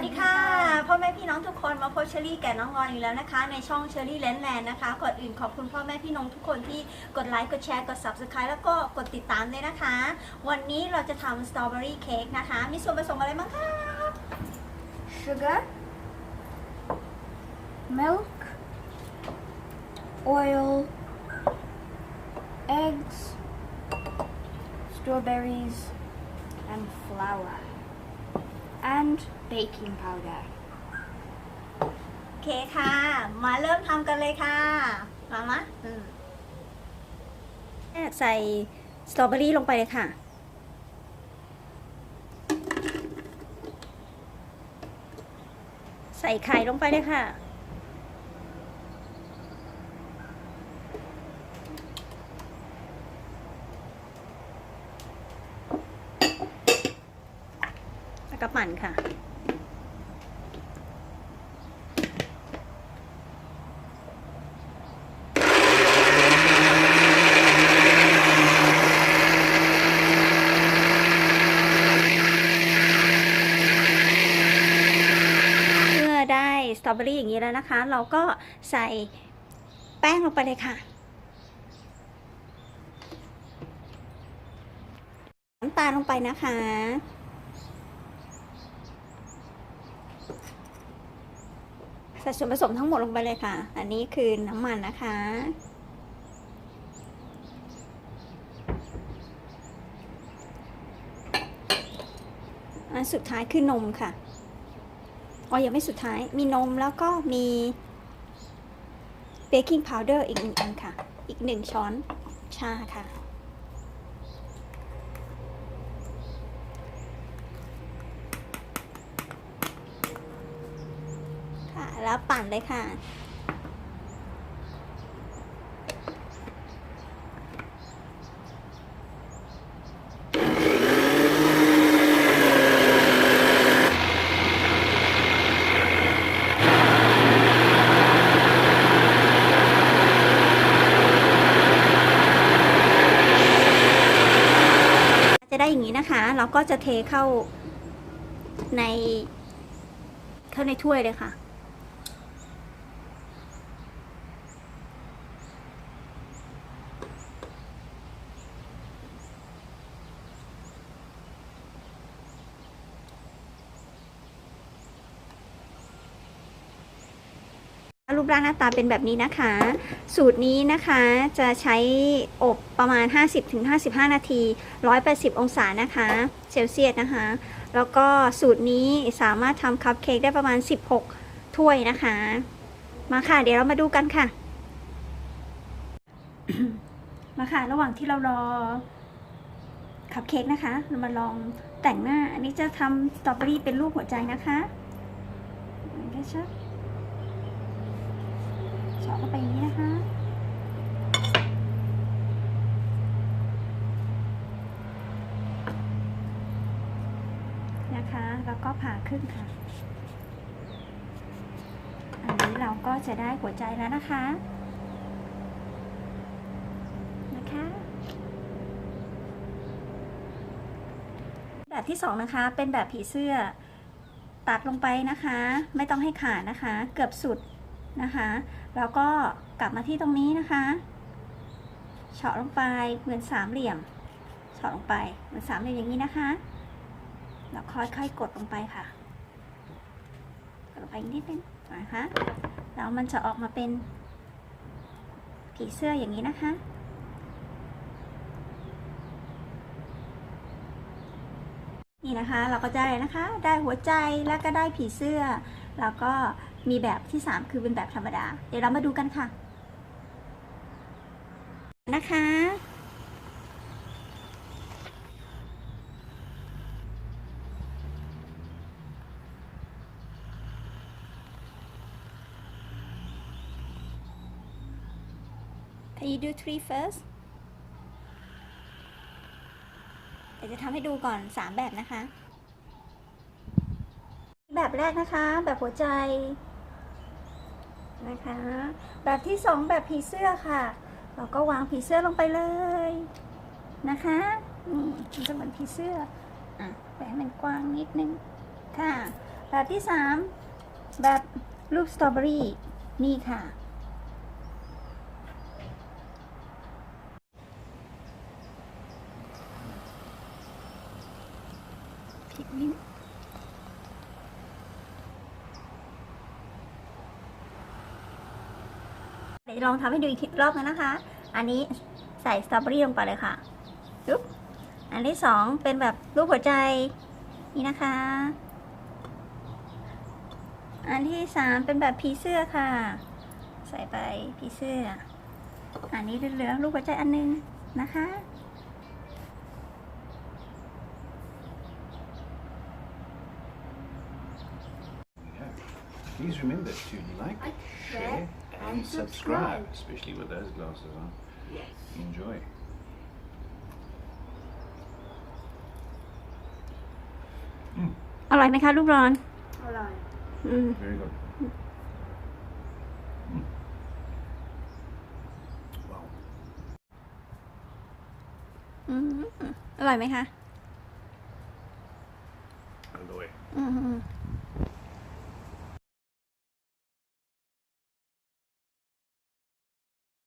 วัสดีค่ะพ่อแม่พี่น้องทุกคนมาพบเชอรี่แก่น้องรอนอีกแล้วนะคะ ในช่องเชอรี่เลนแลนด์นะคะก่อนอื่นขอบคุณพ่อแม่พี่น้องทุกคนที่กดไลค์กดแชร์กด subscribe แล้วก็กดติดตามด้วยนะคะ วันนี้เราจะทำสตรอเบอรี่เค้กนะคะ มีส่วนผสมอะไรบ้างคะ sugar, milk, oil, eggs, strawberries, and flour, and baking powder. โอเคค่ะ มาเริ่มทำกันเลยค่ะ มามะอืมใส่สตรอเบอรี่ลงไปเลยค่ะ ใส่ไข่ลงไปเลยค่ะ ก็ปั่นค่ะ เมื่อได้สตรอเบอรี่อย่างนี้แล้วนะคะ เราก็ใส่แป้งลงไปเลยค่ะน้ำตาลลงไปนะคะ ใส่ส่วนผสมทั้งหมดลงไปเลยค่ะ อันนี้คือน้ำมันนะคะ อันสุดท้ายคือนมค่ะอ๋อยังไม่สุดท้าย มีนมแล้วก็มีเบกกิ้งพาวเดอร์อีกหนึ่งอันค่ะ อีกหนึ่งช้อนชาค่ะ ค่ะ แล้วปั่นเลยค่ะ จะได้อย่างนี้นะคะ เราก็จะเทเข้าในเข้าในถ้วยเลยค่ะ รูปร่างหน้าตาเป็นแบบนี้นะคะ สูตรนี้นะคะจะใช้อบประมาณ 50-55 นาที 180 องศานะคะเซลเซียสนะคะ แล้วก็สูตรนี้สามารถทำคัพเค้กได้ประมาณ 16 ถ้วยนะคะ มาค่ะ เดี๋ยวเรามาดูกันค่ะ มาค่ะ ระหว่างที่เรารอคัพเค้กนะคะ เรามาลองแต่งหน้า อันนี้จะทำสตรอเบอรี่เป็นรูปหัวใจนะคะมันก็ชัด เข้าไปอย่างนี้นะคะ นะคะ แล้วก็ผ่าครึ่งค่ะ อันนี้เราก็จะได้หัวใจแล้วนะคะนะคะแบบที่สองนะคะ เป็นแบบผีเสื้อ ตัดลงไปนะคะ ไม่ต้องให้ขาดนะคะ เกือบสุด นะคะแล้วก็กลับมาที่ตรงนี้นะคะเฉาะลงไปเหมือนสามเหลี่ยมเฉาะลงไปเหมือนสามเหลี่ยมอย่างนี้นะคะแล้วค่อยๆกดลงไปค่ะกดลงไปอีกนิดนึงนะคะแล้วมันจะออกมาเป็นผีเสื้ออย่างนี้นะคะนี่นะคะเราก็ได้นะคะ ได้หัวใจแล้วก็ได้ผีเสื้อ แล้วก็ มีแบบที่ 3 คือเป็นแบบธรรมดา เดี๋ยวเรามาดูกันค่ะ นะคะ Can you do three first เดี๋ยวจะทำให้ดูก่อน 3 แบบนะคะ แบบแรกนะคะ แบบหัวใจ นะคะ แบบที่สองแบบผีเสื้อค่ะ เราก็วางผีเสื้อลงไปเลยนะคะนี่มันจะเหมือนผีเสื้ออะแปะให้มันกว้างนิดนึงค่ะ แบบที่สามแบบรูปสตรอเบอรี่นี่ค่ะผิดนิดเดี๋ยว ลองทำให้ดูอีกรอบนึงนะคะ อันนี้ใส่สตรอเบอรี่ลงไปเลยค่ะจุ๊บอันที่สองเป็นแบบรูปหัวใจนี่นะคะ อันที่สามเป็นแบบผีเสื้อค่ะ ใส่ไปผีเสื้อ อันนี้เหลือรูปหัวใจอันนึงนะคะ Please remember to like, share, and and subscribe, subscribe. especially with those glasses on. Yes. Enjoy. Mm, อร่อยไหมคะลูกร้อน Alright. อืม very good. Mm. Wow. อืมอร่อยไหมคะ Aloy. อืม